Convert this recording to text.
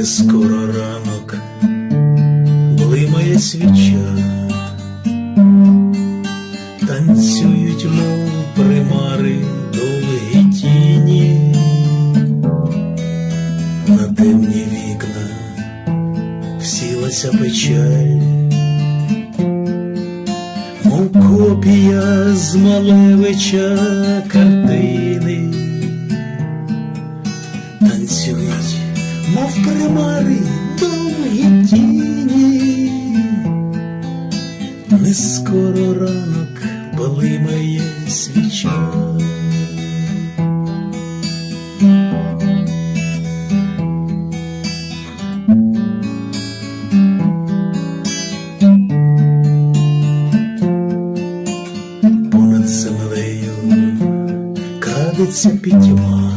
не скоро ранок, блимає свіча, танцюють, мов примари довгі тіні, на темні вікна всілася печаль, мов копія з Малевича картини танцюють, Мов примари довгі тіні. Не скоро ранок блимає свіча. Понад землею крадеться пітьма,